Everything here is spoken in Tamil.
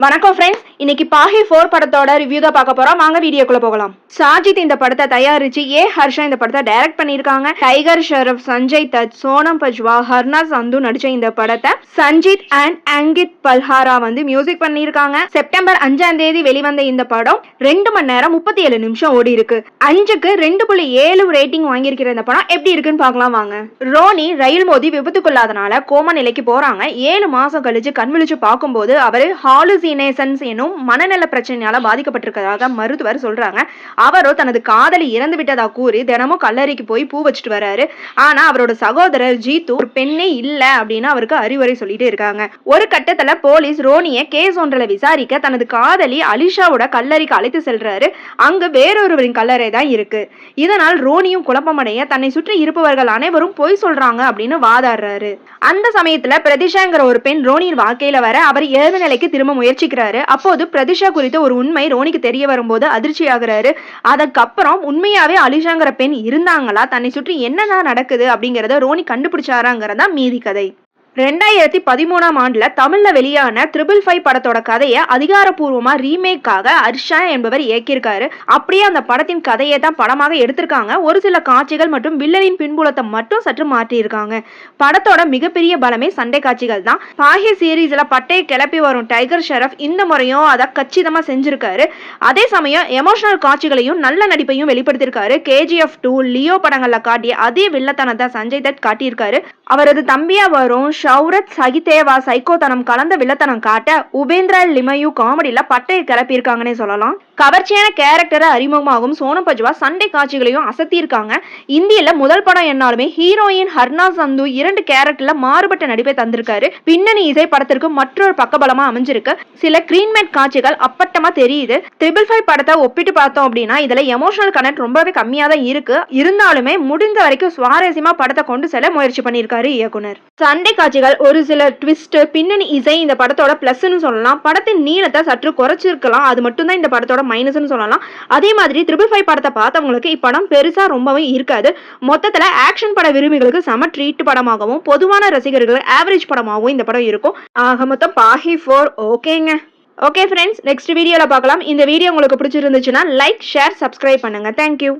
வணக்கம் ஃப்ரெண்ட்ஸ் இன்னைக்கு பாஹி ஃபோர் படத்தோட ரிவ்யூ தான் பார்க்க போறோம். வாங்க வீடியோக்குள்ள போகலாம். சாஜித் இந்த படத்தை தயாரிச்சு ஏ ஹர்ஷா இந்த படத்தை டைரக்ட் பண்ணியிருக்காங்க. டைகர் ஷெரப் சஞ்சய் தத் சோனம் பஜ்வா ஹர்னா சந்து நடிச்ச இந்த படத்தை சஞ்சித் அண்ட் அங்கித் பல்ஹாரா வந்து மியூசிக் பண்ணியிருக்காங்க. செப்டம்பர் அஞ்சாம் தேதி வெளிவந்த இந்த படம் ரெண்டு மணி நேரம் முப்பத்தி ஏழு நிமிஷம் ஓடி இருக்கு. அஞ்சுக்கு ரெண்டு புள்ளி ஏழு ரேட்டிங் வாங்கியிருக்கிற இந்த படம் எப்படி இருக்குன்னு பார்க்கலாம் வாங்க. ரோனி ரயில் மோதி விபத்துக்குள்ளாதனால கோம நிலைக்கு போறாங்க. ஏழு மாசம் கழிச்சு கண் விழிச்சு பார்க்கும்போது அவரு எனும் எனும் மனநல பிரச்சனையால பாதிக்கப்பட்டிருக்கிறதாக மருத்துவர் சொல்றாங்க. அவரோ தனது காதலி இறந்து விட்டதா கூறி தினமும் கல்லறைக்கு போய் பூ வச்சுட்டு வராரு. ஆனா அவரோட சகோதரர் ஜீத்து ஒரு பெண்ணே இல்ல அப்படின்னு அவருக்கு அறிவுரை சொல்லிட்டு இருக்காங்க. ஒரு கட்டத்துல போலீஸ் ரோனிய கேஸ் ஒன்றில் விசாரிக்க தனது காதலி அலிஷாவோட கல்லறைக்கு அழைத்து செல்றாரு. அங்கு வேறொருவரின் கல்லறை தான் இருக்கு. இதனால் ரோனியும் குழப்பமடைய தன்னை சுற்றி இருப்பவர்கள் அனைவரும் பொய் சொல்றாங்க அப்படின்னு வாதாடுறாரு. அந்த சமயத்துல பிரதிஷாங்கிற ஒரு பெண் ரோனியின் வாழ்க்கையில வர அவர் இயல்பு நிலைக்கு திரும்ப முயற்சிக்கிறாரு. அப்போது பிரதிஷா குறித்த ஒரு உண்மை ரோனிக்கு தெரிய வரும்போது அதிர்ச்சி ஆகுறாரு. அதுக்கப்புறம் உண்மையாவே அலிஷாங்கிற பெண் இருந்தாங்களா? தன்னை சுற்றி என்னதான் நடக்குது அப்படிங்கறத ரோனி கண்டுபிடிச்சாராங்கிறதா மீதி கதை. ரெண்டாயிரத்தி பதிமூணாம் ஆண்டுல தமிழ்ல வெளியான த்ரிபிள் ஃபைவ் படத்தோட கதையை அதிகாரப்பூர்வமா ரீமேக்காக ஹர்ஷா என்பவர் இயக்கியிருக்காரு. அப்படியே அந்த படத்தின் கதையை தான் படமாக எடுத்திருக்காங்க. ஒரு சில காட்சிகள் மற்றும் வில்லனின் பின்புலத்தை மட்டும் சற்று மாற்றியிருக்காங்க. படத்தோட மிகப்பெரிய பலமே சண்டை காட்சிகள் தான். பாகிய சீரீஸ்ல பட்டையை கிளப்பி வரும் டைகர் ஷெரப் இந்த முறையும் அதை கச்சிதமா செஞ்சிருக்காரு. அதே சமயம் எமோஷனல் காட்சிகளையும் நல்ல நடிப்பையும் வெளிப்படுத்தியிருக்காரு. கேஜிஎஃப் டூ லியோ படங்கள்ல காட்டிய அதே வில்லத்தனத்தை சஞ்சய் தத் காட்டியிருக்காரு. அவரது தம்பியா வரும் ஷௌரத் சகிதேவா சைக்கோத்தனம் கலந்த வில்லத்தனம் காட்ட உபேந்திர லிமயு காமெடியில் பட்டையை கிளப்பியிருக்காங்கன்னே சொல்லலாம். கவர்ச்சியான கேரக்டரை அறிமுகமாகும் சோனம் பஜ்வா சண்டை காட்சிகளையும் அசத்தியிருக்காங்க. இந்தியில் முதல் படம் என்னாலுமே ஹீரோயின் ஹர்னா சந்து இரண்டு கேரக்டரில் மாறுபட்ட நடிப்பை தந்திருக்காரு. பின்னணி இசை படத்திற்கு மற்றொரு பக்கபலமா அமைஞ்சிருக்கு. சில கிரீன்மேட் காட்சிகள் அப்பட்டமா தெரியுது. ட்ரிபிள் ஃபைவ் படத்தை ஒப்பிட்டு பார்த்தோம் அப்படின்னா இதுல எமோஷனல் கனெக்ட் ரொம்பவே கம்மியா தான் இருக்கு. இருந்தாலுமே முடிந்த வரைக்கும் சுவாரஸ்யமா படத்தை கொண்டு செல்ல முயற்சி பண்ணியிருக்காரு இயக்குனர். சண்டை காட்சிகள் ஒரு சில ட்விஸ்ட் பின்னணி இசை இந்த படத்தோட பிளஸ்ன்னு சொல்லலாம். படத்தின் நீளத்தை சற்று குறைச்சிருக்கலாம். அது மட்டும்தான் இந்த படத்தோட மைனஸ்னு சொல்லலாம். அதே மாதிரி ட்ரிபிள் ஃபைவ் படத்தை பார்த்தவங்களுக்கு இப்படம் பெருசாக ரொம்பவே இருக்காது. மொத்தத்தில் ஆக்ஷன் பட விரும்பிகளுக்கு சம ட்ரீட் படமாகவும் பொதுவான ரசிகர்களுக்கு ஆவரேஜ் படமாகவும் இந்த படம் இருக்கும். ஆக மொத்தம் பாஹி ஃபோர் ஓகேங்க. ஓகே ஃப்ரெண்ட்ஸ் நெக்ஸ்ட் வீடியோவில் பார்க்கலாம். இந்த வீடியோ உங்களுக்கு பிடிச்சிருந்துச்சுன்னா லைக் ஷேர் சப்ஸ்கிரைப் பண்ணுங்க. Thank you